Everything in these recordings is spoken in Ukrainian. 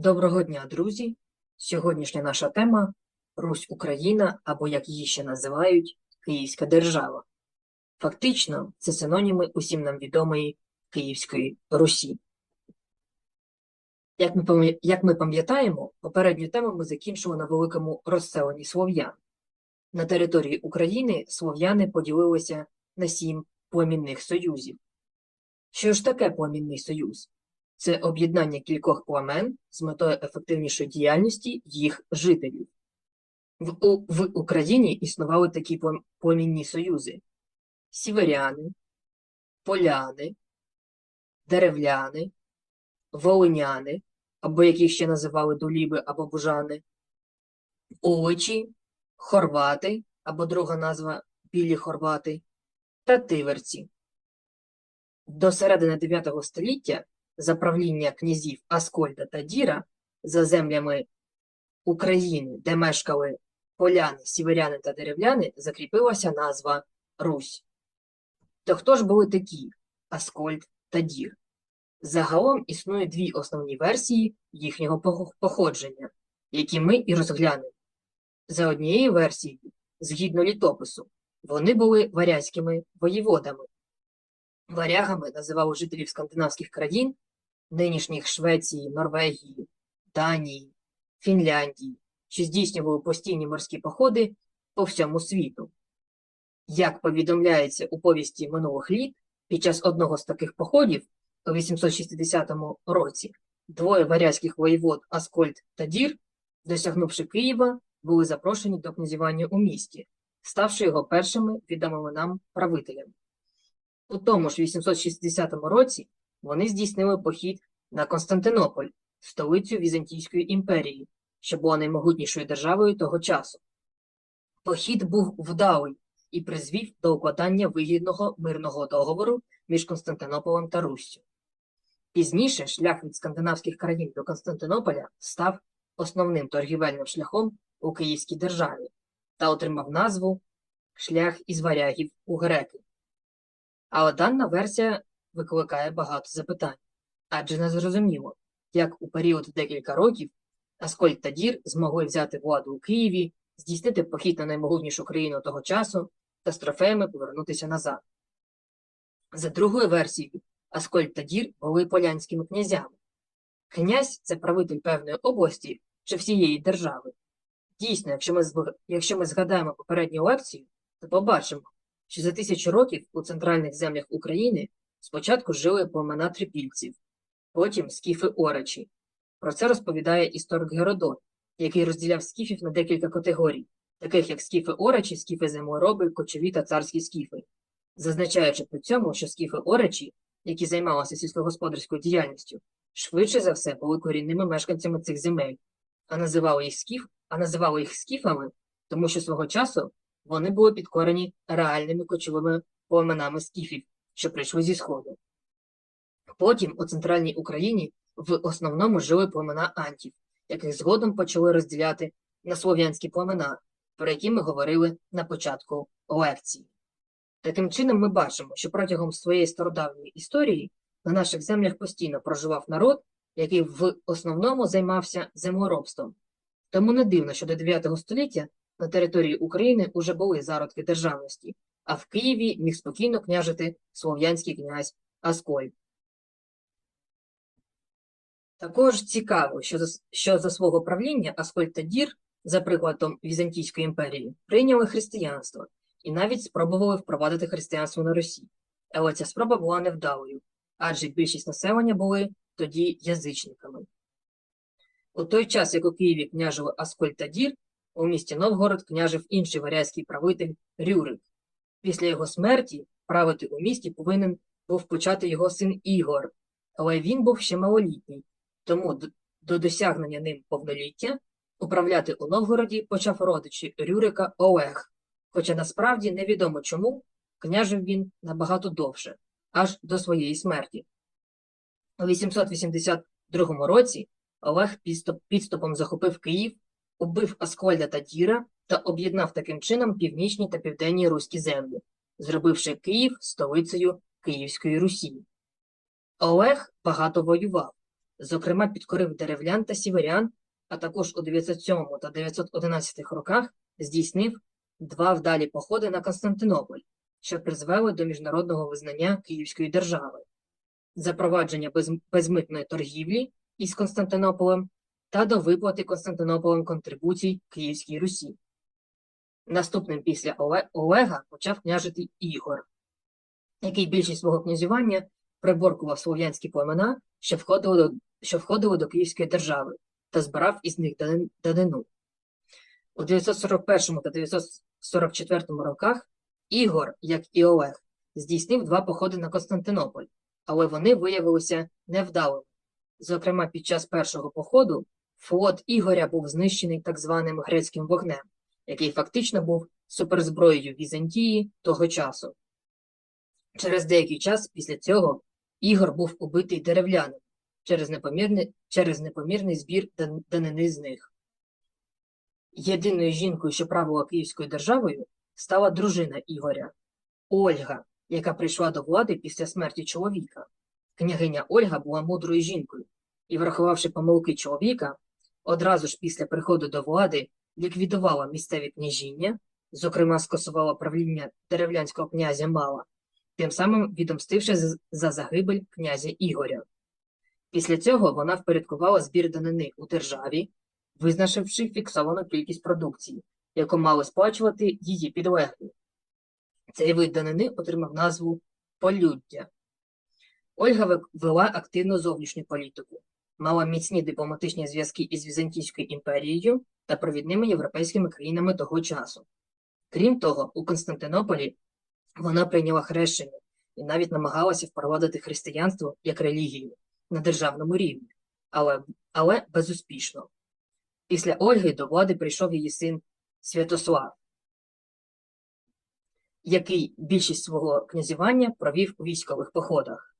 Доброго дня, друзі! Сьогоднішня наша тема Русь Україна або, як її ще називають, Київська держава. Фактично, це синоніми усім нам відомої Київської Русі. Як ми, пам'ятаємо, попередню тему ми закінчили на великому розселенні слов'ян. На території України слов'яни поділилися на сім племінних союзів. Що ж таке племінний союз? Це об'єднання кількох племен з метою ефективнішої діяльності їх жителів. В, в Україні існували такі плем- племінні союзи: сіверяни, поляни, деревляни, волиняни, або яких ще називали дуліби або бужани, уличі, хорвати, або друга назва білі хорвати, та тиверці. До середини 9 століття за правління князів Аскольда та Діра за землями України, де мешкали поляни, сіверяни та деревляни, закріпилася назва Русь. То хто ж були такі Аскольд та Дір? Загалом існує дві основні версії їхнього походження, які ми і розглянемо. За однією версією, згідно літопису, вони були варязькими воєводами. Варягами називали жителів скандинавських країн, нинішніх Швеції, Норвегії, Данії, Фінляндії, що здійснювали постійні морські походи по всьому світу. Як повідомляється у повісті минулих літ, під час одного з таких походів у 860 році двоє варязьких воєвод Аскольд та Дір, досягнувши Києва, були запрошені до князювання у місті, ставши його першими відомими нам правителями. У тому ж 860 році вони здійснили похід на Константинополь, столицю Візантійської імперії, що була наймогутнішою державою того часу. Похід був вдалий і призвів до укладання вигідного мирного договору між Константинополем та Руссю. Пізніше шлях від скандинавських країн до Константинополя став основним торгівельним шляхом у Київській державі та отримав назву Шлях із варягів у греки. Але дана версія викликає багато запитань, адже не зрозуміло, як у період декілька років Аскольд та Дір змогли взяти владу у Києві, здійснити похід на наймогутнішу країну того часу та з трофеями повернутися назад. За другою версією, Аскольд та Дір були полянськими князями. Князь це правитель певної області чи всієї держави. Дійсно, якщо ми, якщо ми згадаємо попередню лекцію, то побачимо, що за тисячу років у центральних землях України спочатку жили племена трипільців, потім скіфи орачі. Про це розповідає історик Геродот, який розділяв скіфів на декілька категорій, таких як скіфи орачі, скіфи землероби, кочові та царські скіфи, зазначаючи при цьому, що скіфи орачі, які займалися сільськогосподарською діяльністю, швидше за все були корінними мешканцями цих земель, а називали їх скіф, а називали їх скіфами, тому що свого часу вони були підкорені реальними кочовими племенами скіфів, що прийшли зі сходу. Потім у центральній Україні в основному жили племена антів, яких згодом почали розділяти на слов'янські племена, про які ми говорили на початку лекції. Таким чином, ми бачимо, що протягом своєї стародавньої історії на наших землях постійно проживав народ, який в основному займався землеробством. Тому не дивно, що до 9 століття на території України уже були зародки державності, а в Києві міг спокійно княжити слов'янський князь Аскольд. Також цікаво, що за, що за свого правління Аскольд та Дір, за прикладом Візантійської імперії, прийняли християнство і навіть спробували впровадити християнство на Русі. Але ця спроба була невдалою, адже більшість населення були тоді язичниками. У той час, як у Києві княжили Аскольд та Дір, у місті Новгород княжив інший варязький правитель Рюрик. Після його смерті правити у місті повинен був почати його син Ігор, але він був ще малолітній, тому до досягнення ним повноліття управляти у Новгороді почав родичі Рюрика Олег, хоча насправді невідомо чому княжив він набагато довше, аж до своєї смерті. У 882 році Олег підступом захопив Київ, убив Аскольда та Діра та об'єднав таким чином північні та південні руські землі, зробивши Київ столицею Київської Русі. Олег багато воював, зокрема підкорив деревлян та сіверян, а також у 907 та 911 роках здійснив два вдалі походи на Константинополь, що призвели до міжнародного визнання Київської держави, запровадження без, безмитної торгівлі із Константинополем та до виплати Константинополем контрибуцій Київській Русі. Наступним після Олега почав княжити Ігор, який більшість свого князювання приборкував слов'янські племена, що входили до, що входили до Київської держави, та збирав із них данину. У 941 та 944 роках Ігор, як і Олег, здійснив два походи на Константинополь, але вони виявилися невдалими. Зокрема, під час першого походу флот Ігоря був знищений так званим грецьким вогнем, який фактично був суперзброєю Візантії того часу. Через деякий час після цього Ігор був убитий деревлянами через непомірний, через непомірний збір данини з них. Єдиною жінкою, що правила Київською державою, стала дружина Ігоря Ольга, яка прийшла до влади після смерті чоловіка. Княгиня Ольга була мудрою жінкою і, врахувавши помилки чоловіка, одразу ж після приходу до влади ліквідувала місцеві княжіння, зокрема скасувала правління деревлянського князя Мала, тим самим відомстивши за загибель князя Ігоря. Після цього вона впорядкувала збір данини у державі, визначивши фіксовану кількість продукції, яку мали сплачувати її підлеглі. Цей вид данини отримав назву полюддя. Ольга вела активну зовнішню політику, мала міцні дипломатичні зв'язки із Візантійською імперією та провідними європейськими країнами того часу. Крім того, у Константинополі вона прийняла хрещення і навіть намагалася впровадити християнство як релігію на державному рівні, але, але безуспішно. Після Ольги до влади прийшов її син Святослав, який більшість свого князювання провів у військових походах.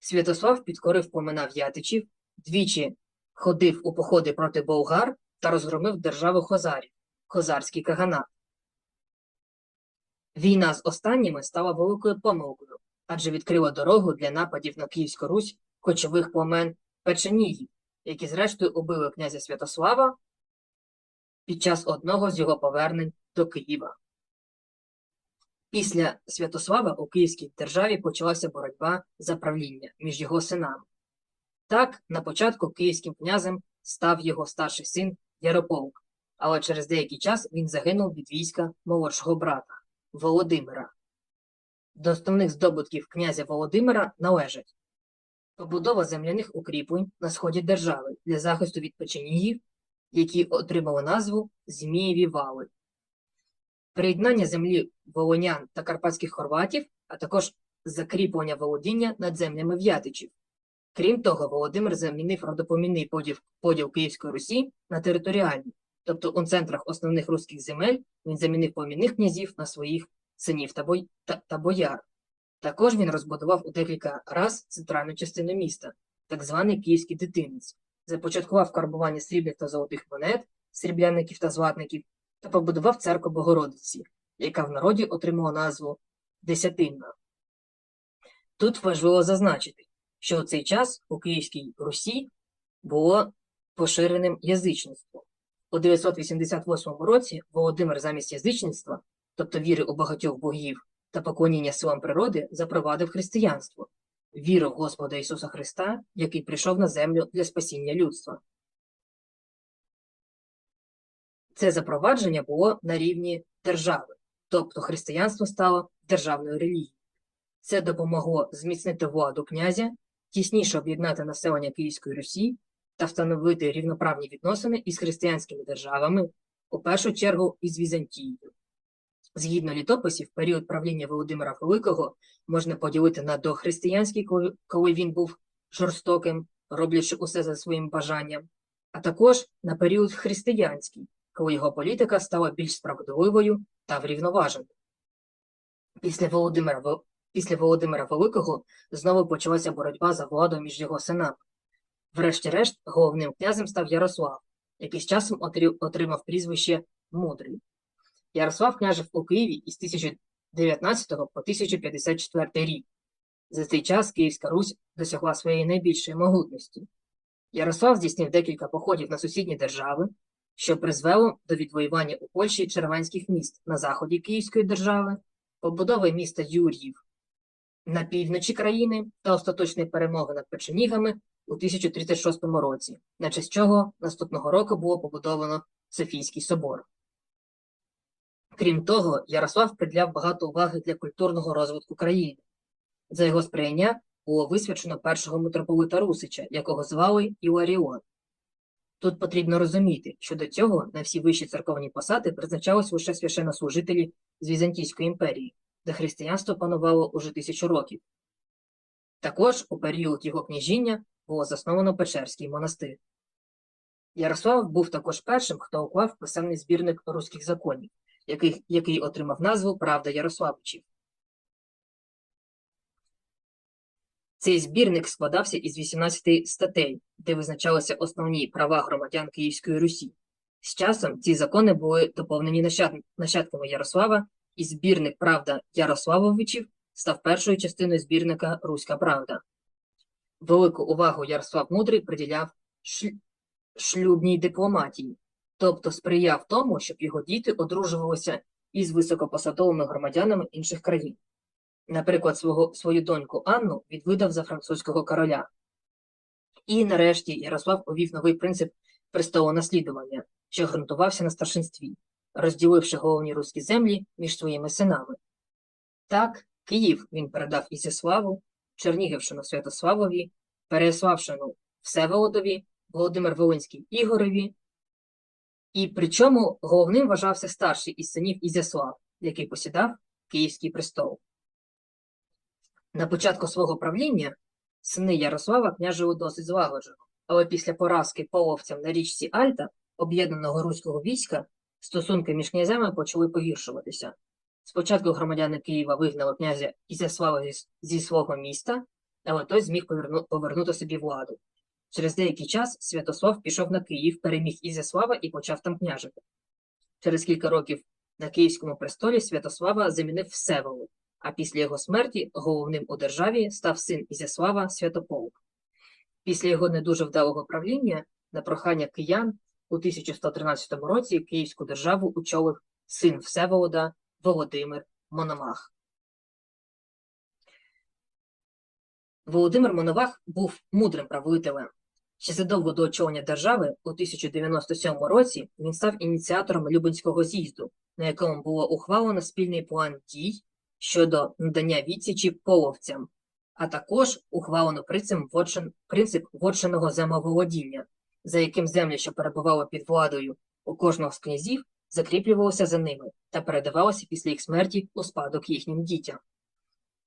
Святослав підкорив племена в'ятичів, двічі ходив у походи проти болгар та розгромив державу Хозарів, Хозарський каганат. Війна з останніми стала великою помилкою, адже відкрила дорогу для нападів на Київську Русь кочових племен Печеніїв, які зрештою убили князя Святослава під час одного з його повернень до Києва. Після Святослава у Київській державі почалася боротьба за правління між його синами. Так, на початку київським князем став його старший син Ярополк, але через деякий час він загинув від війська молодшого брата Володимира. До основних здобутків князя Володимира належать побудова земляних укріплень на сході держави для захисту від печеніїв, які отримали назву Змієві вали, приєднання землі волонян та карпатських хорватів, а також закріплення володіння над землями в'ятичів. Крім того, Володимир замінив родопомінний поділ, поділ Київської Русі на територіальний, тобто у центрах основних руських земель він замінив помінних князів на своїх синів та, бой, та, та бояр. Також він розбудував у декілька раз центральну частину міста, так званий Київський дитинець, започаткував карбування срібних та золотих монет, срібляників та златників, та побудував церкву Богородиці, яка в народі отримала назву Десятинна. Тут важливо зазначити, що у цей час у Київській Русі було поширеним язичництво. У 988 році Володимир замість язичництва, тобто віри у багатьох богів та поклоніння силам природи, запровадив християнство, віру в Господа Ісуса Христа, який прийшов на землю для спасіння людства. Це запровадження було на рівні держави, тобто християнство стало державною релігією. Це допомогло зміцнити владу князя, тісніше об'єднати населення Київської Русі та встановити рівноправні відносини із християнськими державами, у першу чергу із Візантією. Згідно літописів, період правління Володимира Великого можна поділити на дохристиянський, коли- він був жорстоким, роблячи усе за своїм бажанням, а також на період християнський, коли його політика стала більш справедливою та врівноваженою. Після Володимира, після Володимира Великого знову почалася боротьба за владу між його синами. Врешті-решт, головним князем став Ярослав, який з часом отримав прізвище Мудрий. Ярослав княжив у Києві із 1019 по 1054 рік. За цей час Київська Русь досягла своєї найбільшої могутності. Ярослав здійснив декілька походів на сусідні держави, що призвело до відвоювання у Польщі черванських міст на заході Київської держави, побудови міста Юр'їв на півночі країни та остаточної перемоги над печенігами у 1036 році, на честь чого наступного року було побудовано Софійський собор. Крім того, Ярослав приділяв багато уваги для культурного розвитку країни. За його сприяння було висвячено першого митрополита Русича, якого звали Іларіон. Тут потрібно розуміти, що до цього на всі вищі церковні посади призначались лише священнослужителі з Візантійської імперії, де християнство панувало уже тисячу років. Також у період його княжіння було засновано Печерський монастир. Ярослав був також першим, хто уклав писемний збірник руських законів, який, який отримав назву Правда Ярославичів. Цей збірник складався із 18 статей, де визначалися основні права громадян Київської Русі. З часом ці закони були доповнені нащад... нащадками Ярослава, і збірник Правда Ярославовичів став першою частиною збірника Руська Правда. Велику увагу Ярослав Мудрий приділяв шлюбній дипломатії, тобто сприяв тому, щоб його діти одружувалися із високопосадовими громадянами інших країн. Наприклад, свого, свою доньку Анну відвидав за французького короля. І нарешті Ярослав увів новий принцип престолонаслідування, що ґрунтувався на старшинстві, розділивши головні руські землі між своїми синами. Так, Київ він передав Ізяславу, Чернігівщину Святославові, Переяславщину Всеволодові, Володимир Волинський Ігорові, і причому головним вважався старший із синів Ізяслав, який посідав Київський престол. На початку свого правління сини Ярослава княжили досить злагоджено, але після поразки половцям на річці Альта, об'єднаного руського війська, стосунки між князями почали погіршуватися. Спочатку громадяни Києва вигнали князя Ізяслава зі, свого міста, але той зміг поверну, повернути собі владу. Через деякий час Святослав пішов на Київ, переміг Ізяслава і почав там княжити. Через кілька років на Київському престолі Святослава замінив Всеволод, а після його смерті головним у державі став син Ізяслава Святополк. Після його не дуже вдалого правління на прохання киян у 1113 році Київську державу очолив син Всеволода Володимир Мономах. Володимир Мономах був мудрим правителем. Ще задовго до очолення держави у 1097 році він став ініціатором Любенського з'їзду, на якому було ухвалено спільний план дій щодо надання відсічі половцям, а також ухвалено принцип, вотчин, принцип вотчиного землеволодіння, за яким землі, що перебували під владою у кожного з князів, закріплювалися за ними та передавалися після їх смерті у спадок їхнім дітям.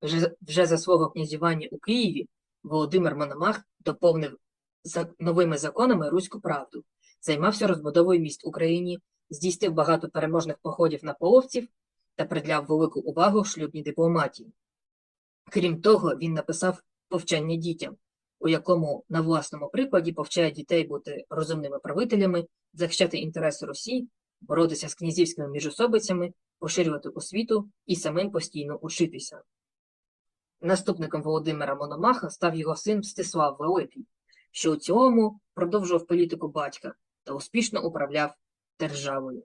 Вже, вже за свого князювання у Києві Володимир Мономах доповнив за новими законами руську правду, займався розбудовою міст Україні, здійснив багато переможних походів на половців та приділяв велику увагу шлюбній дипломатії. Крім того, він написав повчання дітям, у якому на власному прикладі повчає дітей бути розумними правителями, захищати інтереси Росії, боротися з князівськими міжособицями, поширювати освіту і самим постійно учитися. Наступником Володимира Мономаха став його син Мстислав Великий, що у цілому продовжував політику батька та успішно управляв державою.